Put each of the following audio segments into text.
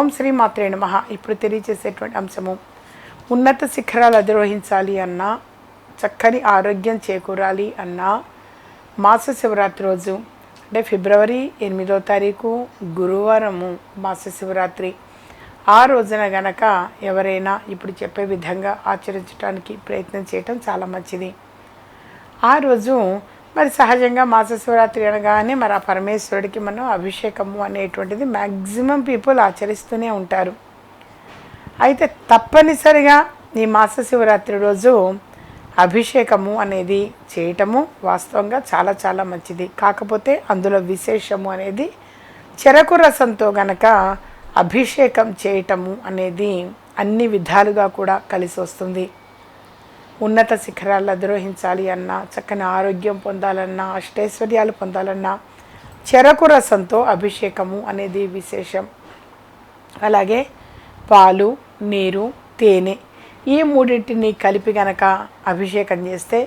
ఓం శ్రీ మాత్రే నమ. ఇప్పుడు తెలియజేసేటువంటి అంశము ఉన్నత శిఖరాలు అధిరోహించాలి అన్నా చక్కని ఆరోగ్యం చేకూరాలి అన్నా మాస శివరాత్రి రోజు అంటే ఫిబ్రవరి ఎనిమిదో తారీఖు గురువారము మాస శివరాత్రి. ఆ రోజున గనక ఎవరైనా ఇప్పుడు చెప్పే విధంగా ఆచరించడానికి ప్రయత్నం చేయటం చాలా మంచిది. ఆ రోజు మరి సహజంగా మాస శివరాత్రి అనగానే మరి ఆ పరమేశ్వరుడికి మనం అభిషేకము అనేటువంటిది మ్యాక్సిమం పీపుల్ ఆచరిస్తూనే ఉంటారు. అయితే తప్పనిసరిగా ఈ మాస శివరాత్రి రోజు అభిషేకము అనేది చేయటము వాస్తవంగా చాలా చాలా మంచిది. కాకపోతే అందులో విశేషము అనేది చెరకు రసంతో గనక అభిషేకం చేయటము అనేది అన్ని విధాలుగా కూడా కలిసి వస్తుంది ఉన్నత శిఖరాలు అధిరోహించాలి అన్నా చక్కని ఆరోగ్యం పొందాలన్నా అష్టైశ్వర్యాలు పొందాలన్నా చెరకు రసంతో అభిషేకము అనేది విశేషం. అలాగే పాలు నీరు తేనె ఈ మూడింటిని కలిపి గనక అభిషేకం చేస్తే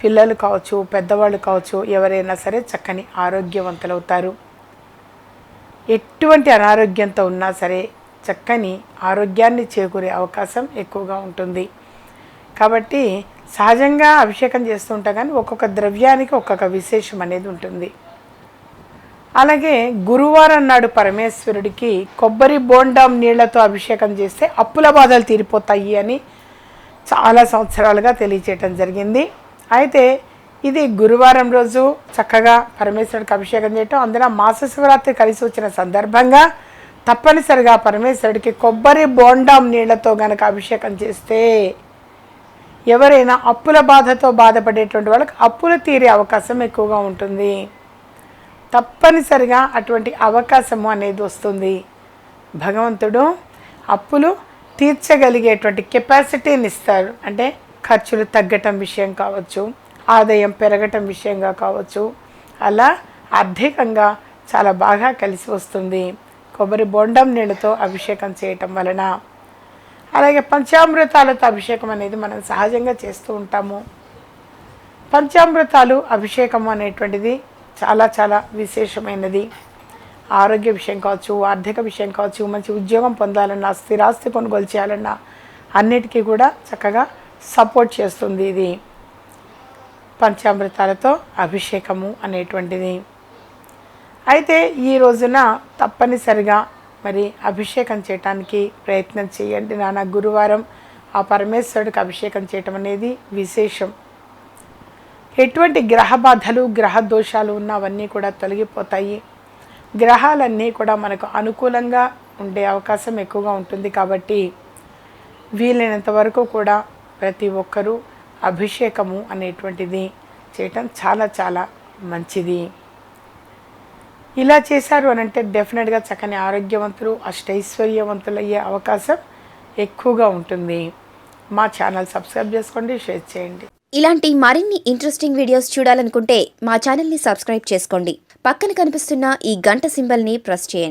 పిల్లలు కావచ్చు పెద్దవాళ్ళు కావచ్చు ఎవరైనా సరే చక్కని ఆరోగ్యవంతులవుతారు. ఎటువంటి అనారోగ్యంతో ఉన్నా సరే చక్కని ఆరోగ్యాన్ని చేకూరే అవకాశం ఎక్కువగా ఉంటుంది. కాబట్టి సహజంగా అభిషేకం చేస్తూ ఉంటాం కానీ ఒక్కొక్క ద్రవ్యానికి ఒక్కొక్క విశేషం అనేది ఉంటుంది. అలాగే గురువారం నాడు పరమేశ్వరుడికి కొబ్బరి బోండం నీళ్ళతో అభిషేకం చేస్తే అప్పుల బాధలు తీరిపోతాయి అని చాలా సంవత్సరాలుగా తెలియచేయటం జరిగింది. అయితే ఇది గురువారం రోజు చక్కగా పరమేశ్వరుడికి అభిషేకం చేయటం అందులో మాస శివరాత్రి కలిసి వచ్చిన సందర్భంగా తప్పనిసరిగా పరమేశ్వరుడికి కొబ్బరి బోండాం నీళ్ళతో గనక అభిషేకం చేస్తే ఎవరైనా అప్పుల బాధతో బాధపడేటువంటి వాళ్ళకి అప్పులు తీరే అవకాశం ఎక్కువగా ఉంటుంది. తప్పనిసరిగా అటువంటి అవకాశము అనేది వస్తుంది. భగవంతుడు అప్పులు తీర్చగలిగేటువంటి కెపాసిటీని ఇస్తారు. అంటే ఖర్చులు తగ్గటం విషయం కావచ్చు ఆదాయం పెరగటం విషయంగా కావచ్చు అలా ఆర్థికంగా చాలా బాగా కలిసి వస్తుంది. కొబ్బరి బొండం నీళ్ళతో అభిషేకం చేయటం వలన అలాగే పంచామృతాలతో అభిషేకం అనేది మనం సహజంగా చేస్తూ ఉంటాము. పంచామృతాలు అభిషేకం అనేటువంటిది చాలా చాలా విశేషమైనది. ఆరోగ్య విషయం కావచ్చు ఆర్థిక విషయం కావచ్చు మంచి ఉద్యోగం పొందాలన్నా స్థిరాస్తి కొనుగోలు చేయాలన్నా అన్నిటికీ కూడా చక్కగా సపోర్ట్ చేస్తుంది ఇది. పంచామృతాలతో అభిషేకము అనేటువంటిది. అయితే ఈ రోజున తప్పనిసరిగా మరి అభిషేకం చేయటానికి ప్రయత్నం చేయండి నాన్న. గురువారం ఆ పరమేశ్వరుడికి అభిషేకం చేయటం అనేది విశేషం. ఎటువంటి గ్రహ బాధలు గ్రహ దోషాలు ఉన్నవన్నీ కూడా తొలగిపోతాయి. గ్రహాలన్నీ కూడా మనకు అనుకూలంగా ఉండే అవకాశం ఎక్కువగా ఉంటుంది కాబట్టి వీలైనంత వరకు కూడా ప్రతి ఒక్కరూ అభిషేకము అనేటువంటిది చేయటం చాలా చాలా మంచిది. ఇలా చేశారు అని అంటే డెఫినెట్గా చక్కని ఆరోగ్యవంతులు అష్టైశ్వర్యవంతులు అయ్యే అవకాశం ఎక్కువగా ఉంటుంది. మా ఛానల్ సబ్స్క్రైబ్ చేసుకోండి షేర్ చేయండి. ఇలాంటి మరిన్ని ఇంట్రెస్టింగ్ వీడియోస్ చూడాలనుకుంటే మా ఛానల్ని సబ్స్క్రైబ్ చేసుకోండి. పక్కన కనిపిస్తున్న ఈ గంట సింబల్ని ప్రెస్ చేయండి.